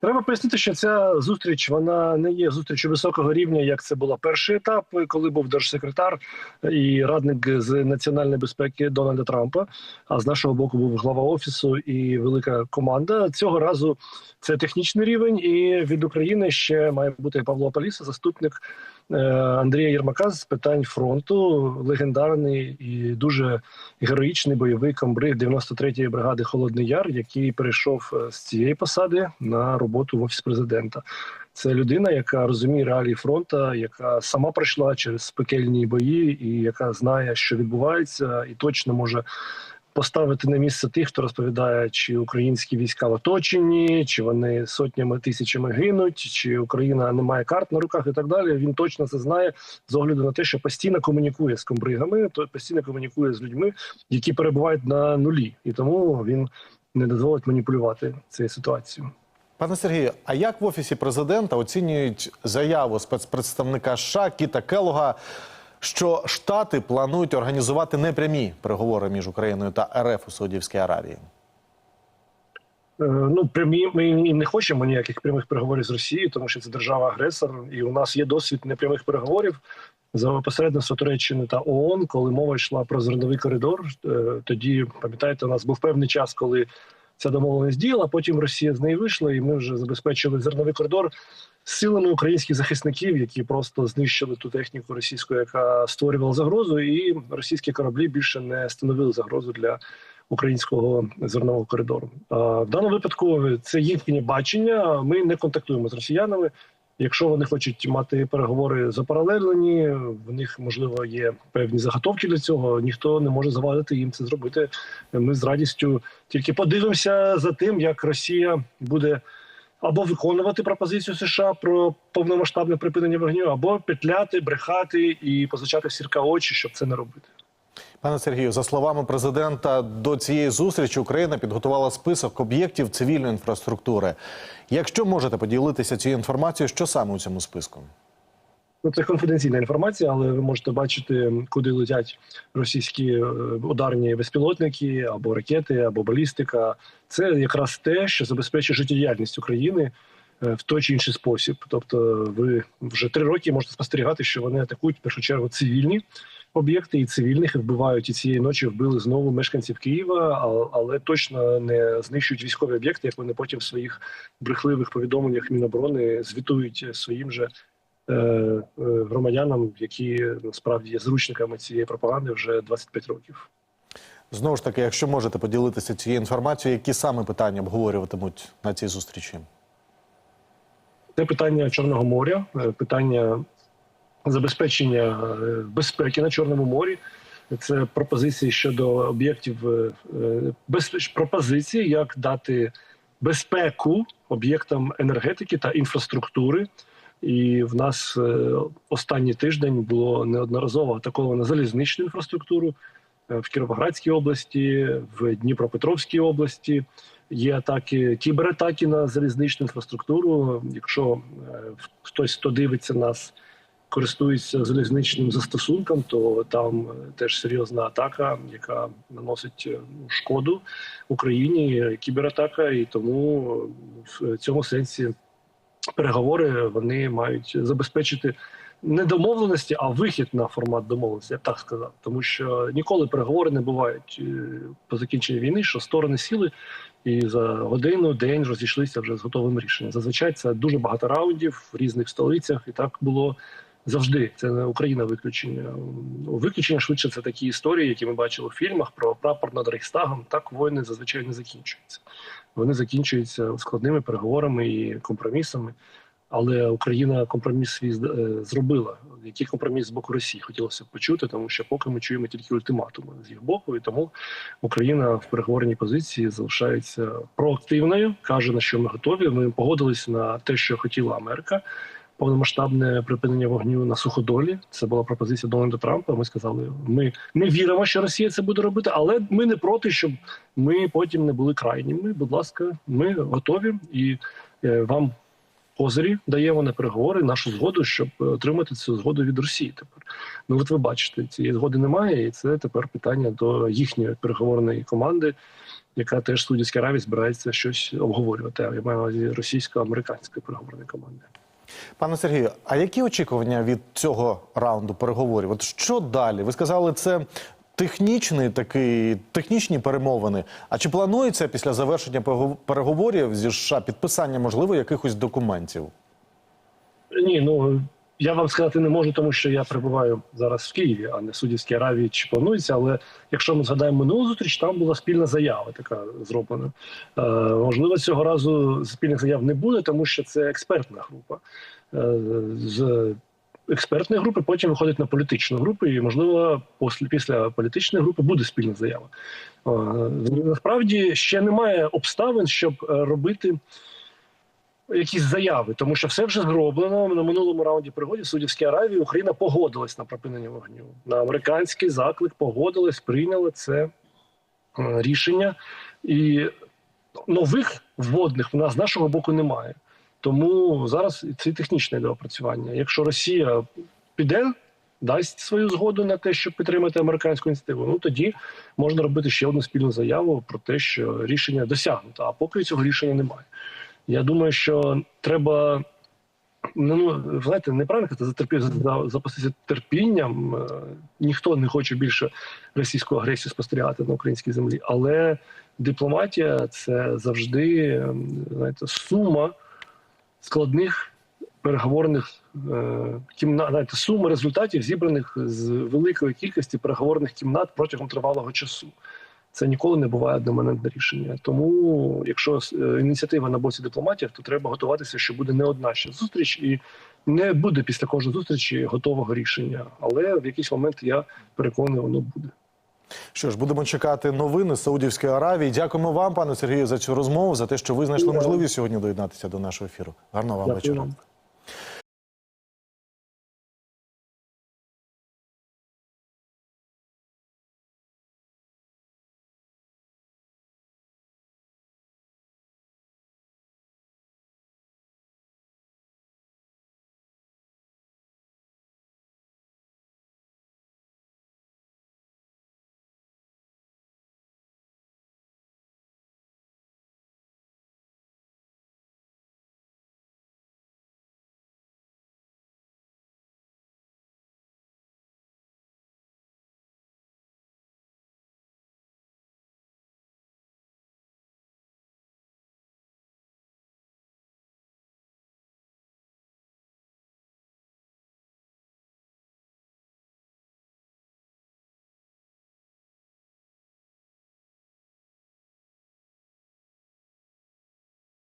Треба пояснити, що ця зустріч вона не є зустрічю високого рівня, як це була перший етап, коли був держсекретар і радник з національної безпеки Дональда Трампа. А з нашого боку був глава офісу і велика команда. Цього разу це технічний рівень, і від України ще має бути Павло Паліса, заступник Андрія Єрмака з питань фронту, легендарний і дуже героїчний бойовий комбриг 93-ї бригади Холодний Яр, який перейшов е, з цієї посади на роботу в офіс президента. Це людина, яка розуміє реалії фронту, яка сама пройшла через пекельні бої, і яка знає, що відбувається, і точно може поставити на місце тих, хто розповідає, чи українські війська в оточенні, чи вони сотнями тисячами гинуть, чи Україна не має карт на руках і так далі. Він точно це знає з огляду на те, що постійно комунікує з комбригами, то постійно комунікує з людьми, які перебувають на нулі, і тому він не дозволить маніпулювати цією ситуацією. Пане Сергію, а як в офісі президента оцінюють заяву спецпредставника США Кіта Келога, що Штати планують організувати непрямі переговори між Україною та РФ у Саудівській Аравії? Е, Ну, прямі ми не хочемо ніяких прямих переговорів з Росією, тому що це держава-агресор, і у нас є досвід непрямих переговорів за посередництва Туреччини та ООН, коли мова йшла про зерновий коридор. Е, Тоді пам'ятаєте, у нас був певний час, коли ця домовленість діяла. Потім Росія з неї вийшла, і ми вже забезпечили зерновий коридор з силами українських захисників, які просто знищили ту техніку російську, яка створювала загрозу, і російські кораблі більше не становили загрозу для українського зернового коридору. В даному випадку це їхнє бачення. Ми не контактуємо з росіянами. Якщо вони хочуть мати переговори запаралелені, в них можливо є певні заготовки для цього. Ніхто не може завадити їм це зробити. Ми з радістю тільки подивимося за тим, як Росія буде або виконувати пропозицію США про повномасштабне припинення вогню, або петляти, брехати і позичати в сірка очі, щоб це не робити. Пане Сергію, за словами президента, до цієї зустрічі Україна підготувала список об'єктів цивільної інфраструктури. Якщо можете поділитися цією інформацією, що саме у цьому списку? Ну, це конфіденційна інформація, але ви можете бачити, куди летять російські е, ударні безпілотники або ракети, або балістика. Це якраз те, що забезпечує життєдіяльність України е, в той чи інший спосіб. Тобто, ви вже три роки можете спостерігати, що вони атакують в першу чергу цивільні об'єкти і цивільних і вбивають і цієї ночі вбили знову мешканців Києва, але точно не знищують військові об'єкти, як вони потім в своїх брехливих повідомленнях Міноборони звітують своїм же е, е, громадянам, які насправді є зручниками цієї пропаганди вже 25 років. Знову ж таки, якщо можете поділитися цією інформацією, які саме питання обговорюватимуть на цій зустрічі? Це питання Чорного моря, е, питання забезпечення е, безпеки на Чорному морі. Це пропозиції щодо об'єктів е, е, безпеч пропозиції, як дати безпеку об'єктам енергетики та інфраструктури. І в нас останній тиждень було неодноразово атаковано залізничну інфраструктуру в Кіровоградській області, в Дніпропетровській області. Є атаки, кібератаки на залізничну інфраструктуру. Якщо хтось, хто дивиться нас, користується залізничним застосунком, то там е, теж серйозна атака, яка наносить е, ну, шкоду Україні, е, кібератака, і тому в цьому сенсі переговори вони мають забезпечити не домовленості, а вихід на формат домовленості, я б так сказав. Тому що ніколи переговори не бувають по закінченні війни, що сторони сіли і за годину, день розійшлися вже з готовим рішенням. Зазвичай це дуже багато раундів в різних столицях, і так було завжди. Це не Україна виключення. Ну, Виключення швидше це такі історії, які ми бачили в фільмах про прапор над Рейхстагом. Так воїни зазвичай не закінчуються. Вони закінчуються складними переговорами і компромісами. Але Україна компроміс свій е, зробила. Який компроміс з боку Росії хотілося б почути, тому що поки ми чуємо тільки ультиматуми з їх боку, і тому Україна в переговорній позиції залишається проактивною, каже на що ми готові. Ми погодились на те, що хотіла Америка. Повномасштабне припинення вогню на суходолі. Це була пропозиція Дональда Трампа. Ми сказали, ми не віримо, що Росія це буде робити, але ми не проти, щоб ми потім не були крайніми. Будь ласка, ми готові і е, вам козирі даємо на переговори нашу згоду, щоб отримати цю згоду від Росії. Тепер ну от ви бачите, цієї згоди немає, і це тепер питання до їхньої переговорної команди. яка теж Саудівській Аравії збирається щось обговорювати. Я маю на увазі російсько-американської переговорної команди. Пане Сергію, а які очікування від цього раунду переговорів? От що далі? Ви сказали, це технічний такий, технічні перемовини. А чи планується після завершення переговорів зі США підписання, можливо, якихось документів? Ні, ну я вам сказати не можу, тому що я перебуваю зараз в Києві, а не в Судівській Аравії чи планується. Але якщо ми згадаємо минулу зустріч, там була спільна заява, така зроблена. Е, можливо, цього разу спільних заяв не буде, тому що це експертна група. Е, з експертної групи потім виходить на політичну групу, і можливо, після, після політичної групи буде спільна заява. Е, насправді ще немає обставин, щоб е, робити якісь заяви, тому що все вже зроблено на минулому раунді пригоді в Судівській Аравії. Україна погодилась на припинення вогню. На американський заклик погодилась, прийняла це е, рішення, і нових вводних в нас з нашого боку немає. Тому зараз це технічне доопрацювання. Якщо Росія піде, дасть свою згоду на те, щоб підтримати американську ініціативу, ну тоді можна робити ще одну спільну заяву про те, що рішення досягнуто. А поки цього рішення немає. Я думаю, що треба. Ну, ну, знаєте, неправильно казати, затерпів за- запастися терпінням. Е, Ніхто не хоче більше російську агресію спостерігати на українській землі. Але дипломатія це завжди ем, знаєте, сума складних переговорних е, кімнат, знаєте, сума результатів, зібраних з великої кількості переговорних кімнат протягом тривалого часу. Це ніколи не буває одномоментне рішення. Тому, якщо е, ініціатива на боці дипломатів, то треба готуватися, що буде не одна ще зустріч, і не буде після кожної зустрічі готового рішення. Але в якийсь момент я переконаний, воно буде. Що ж, будемо чекати новини з Саудівської Аравії. Дякуємо вам, пане Сергію, за цю розмову, за те, що ви знайшли можливість сьогодні доєднатися до нашого ефіру. Гарного вам Дякую вечора.